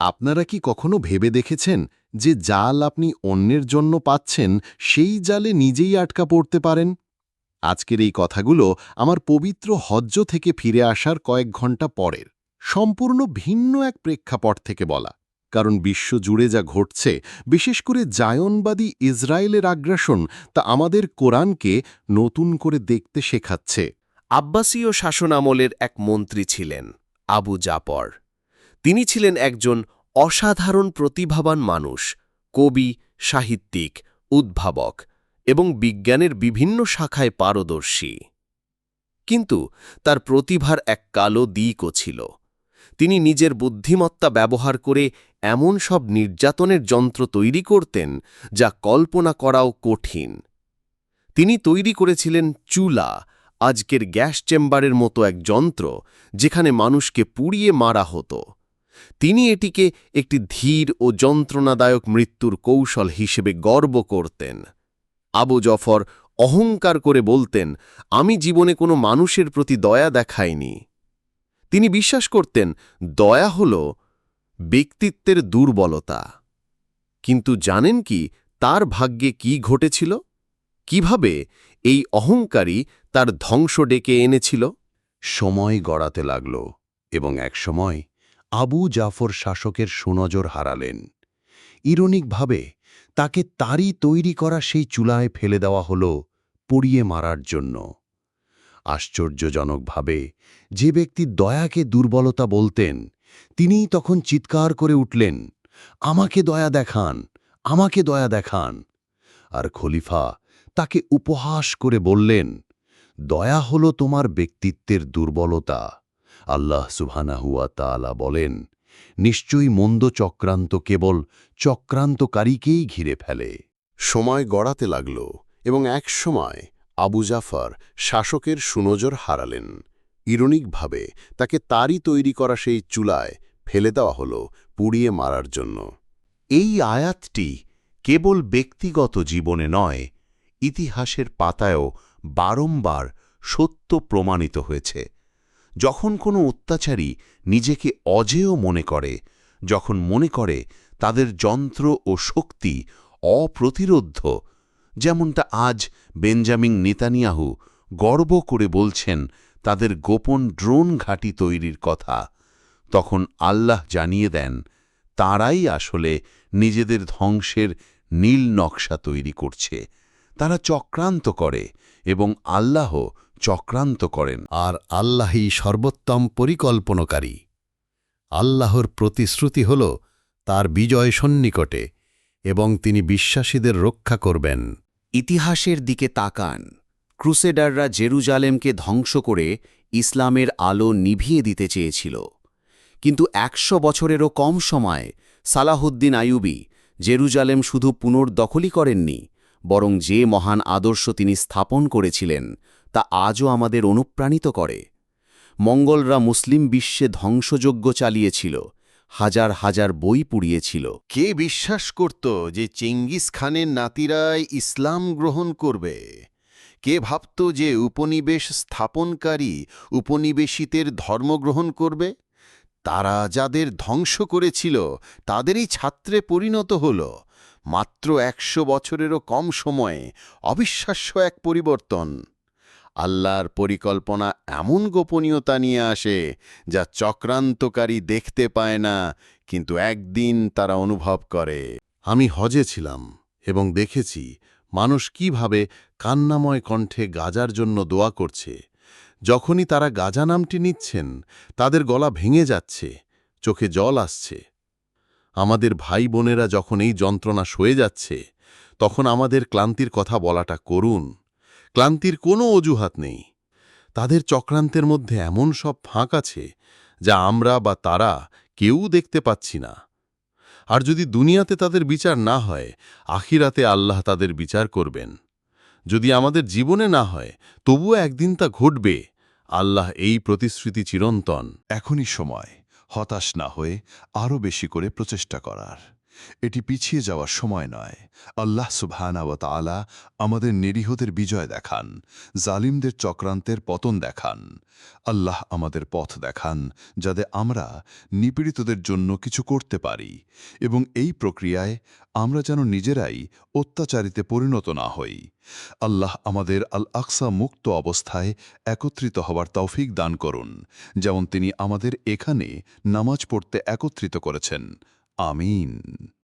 আপনারা কি কখনো ভেবে দেখেছেন যে জাল আপনি অন্যের জন্য পাচ্ছেন, সেই জালে নিজেই আটকা পড়তে পারেন? আজকের এই কথাগুলো আমার পবিত্র হজ্জ থেকে ফিরে আসার কয়েক ঘণ্টা পরের। সম্পূর্ণ ভিন্ন এক প্রেক্ষাপট থেকে বলা। কারণ বিশ্ব জুড়ে যা ঘটছে, বিশেষ করে জায়নবাদী ইসরায়েলের আগ্রাসন, তা আমাদের কোরআনকে নতুন করে দেখতে শেখাচ্ছে। আব্বাসীয় শাসনামলের এক মন্ত্রী ছিলেন আবু জাপর তিনি ছিলেন একজন অসাধারণ প্রতিভাবান মানুষ, কবি, সাহিত্যিক, উদ্ভাবক এবং বিজ্ঞানের বিভিন্ন শাখায় পারদর্শী। কিন্তু তার প্রতিভার এক কালো দিকও ছিল। তিনি নিজের বুদ্ধিমত্তা ব্যবহার করে এমন সব নির্যাতনের যন্ত্র তৈরি করতেন যা কল্পনা করাও কঠিন। তিনি তৈরি করেছিলেন চুলা, আজকের গ্যাস চেম্বারের মতো এক যন্ত্র যেখানে মানুষকে পুড়িয়ে মারা হতো। তিনি এটিকে একটি ধীর ও যন্ত্রণাদায়ক মৃত্যুর কৌশল হিসেবে গর্ব করতেন। আবু জফর অহংকার করে বলতেন, আমি জীবনে কোনো মানুষের প্রতি দয়া দেখাইনি। তিনি বিশ্বাস করতেন, দয়া হল ব্যক্তিত্বের দুর্বলতা। কিন্তু জানেন কি, তার ভাগ্যে কি ঘটেছিল? কীভাবে এই অহংকারী তার ধ্বংস ডেকে এনেছিল? সময় গড়াতে লাগল এবং একসময় আবু জাফর শাসকের সুনজর হারালেন। ইরনিকভাবে তাকে তারই তৈরি করা সেই চুলায় ফেলে দেওয়া হল পুড়িয়ে মারার জন্য। আশ্চর্যজনকভাবে যে ব্যক্তি দয়াকে দুর্বলতা বলতেন, তিনিই তখন চিৎকার করে উঠলেন, আমাকে দয়া দেখান, আমাকে দয়া দেখান। আর খলিফা তাকে উপহাস করে বললেন, দয়া হল তোমার ব্যক্তিত্বের দুর্বলতা। আল্লাহ সুবহানাহুয়া তাআলা বলেন, নিশ্চয়ই মন্দ চক্রান্ত কেবল চক্রান্তকারীকেই ঘিরে ফেলে। সময় গড়াতে লাগল এবং এক সময় আবু জাফর শাসকের সুনজর হারালেন। ইরনিকভাবে তাকে তারই তৈরি করা সেই চুলায় ফেলে দেওয়া হল পুড়িয়ে মারার জন্য। এই আয়াতটি কেবল ব্যক্তিগত জীবনে নয়, ইতিহাসের পাতায়ও বারংবার সত্য প্রমাণিত হয়েছে। যখন কোনো অত্যাচারী নিজেকে অজেয় মনে করে, যখন মনে করে তাদের যন্ত্র ও শক্তি অপ্রতিরোধ্য, যেমনটা আজ বেঞ্জামিন নেতানিয়াহু গর্ব করে বলছেন তাদের গোপন ড্রোন ঘাঁটি তৈরির কথা, তখন আল্লাহ জানিয়ে দেন, তারাই আসলে নিজেদের ধ্বংসের নীল নকশা তৈরি করছে। তারা চক্রান্ত করে এবং আল্লাহ চক্রান্ত করেন, আর আল্লাহই সর্বোত্তম পরিকল্পনকারী। আল্লাহর প্রতিশ্রুতি হল তার বিজয় সন্নিকটে, এবং তিনি বিশ্বাসীদের রক্ষা করবেন। ইতিহাসের দিকে তাকান। ক্রুসেডাররা জেরুজালেমকে ধ্বংস করে ইসলামের আলো নিভিয়ে দিতে চেয়েছিল। কিন্তু একশো বছরেরও কম সময় সালাহুদ্দিন আইয়ুবি জেরুজালেম শুধু পুনর্দখলই করেননি, বরং যে মহান আদর্শ তিনি স্থাপন করেছিলেন তা আজও আমাদের অনুপ্রাণিত করে। মঙ্গলরা মুসলিম বিশ্বে ধ্বংসযজ্ঞ চালিয়েছিল, হাজার হাজার বই পুড়িয়েছিল। কে বিশ্বাস করত যে চেঙ্গিস খানের নাতিরাই ইসলাম গ্রহণ করবে? কে ভাবত যে উপনিবেশ স্থাপনকারী উপনিবেশিতের ধর্মগ্রহণ করবে? তারা যাদের ধ্বংস করেছিল, তাদেরই ছাত্রে পরিণত হল। মাত্র একশো বছরেরও কম সময়ে অবিশ্বাস্য এক পরিবর্তন। আল্লাহর পরিকল্পনা এমন গোপনীয়তা নিয়ে আসে যা চক্রান্তকারী দেখতে পায় না, কিন্তু একদিন তারা অনুভব করে। আমি হজে ছিলাম এবং দেখেছি মানুষ কীভাবে কান্নাময় কণ্ঠে গাজার জন্য দোয়া করছে। যখনই তারা গাজা নামটি নিচ্ছেন, তাদের গলা ভেঙে যাচ্ছে, চোখে জল আসছে। আমাদের ভাই বোনেরা যখন এই যন্ত্রণা সয়ে যাচ্ছে, তখন আমাদের ক্লান্তির কথা বলাটা করুন। ক্লান্তির কোনো অজুহাত নেই। তাদের চক্রান্তের মধ্যে এমন সব ফাঁক আছে, যা আমরা বা তারা কেউ দেখতে পাচ্ছি না। আর যদি দুনিয়াতে তাদের বিচার না হয়, আখিরাতে আল্লাহ তাদের বিচার করবেন। যদি আমাদের জীবনে না হয়, তবুও একদিন তা ঘটবে। আল্লাহ এই প্রতিশ্রুতি চিরন্তন। এখনই সময়, হতাশ না হয়ে আরও বেশি করে প্রচেষ্টা করার। এটি পিছিয়ে যাওয়ার সময় নয়। আল্লাহ সুবহানা ওয়া তাআলা আমাদের নিরীহদের বিজয় দেখান, জালিমদের চক্রান্তের পতন দেখান। আল্লাহ আমাদের পথ দেখান যাতে আমরা নিপীড়িতদের জন্য কিছু করতে পারি এবং এই প্রক্রিয়ায় আমরা যেন নিজেরাই অত্যাচারিতে পরিণত না হই। আল্লাহ আমাদের আল আকসা মুক্ত অবস্থায় একত্রিত হওয়ার তৌফিক দান করুন, যেমন তিনি আমাদের এখানে নামাজ পড়তে একত্রিত করেছেন। আমিন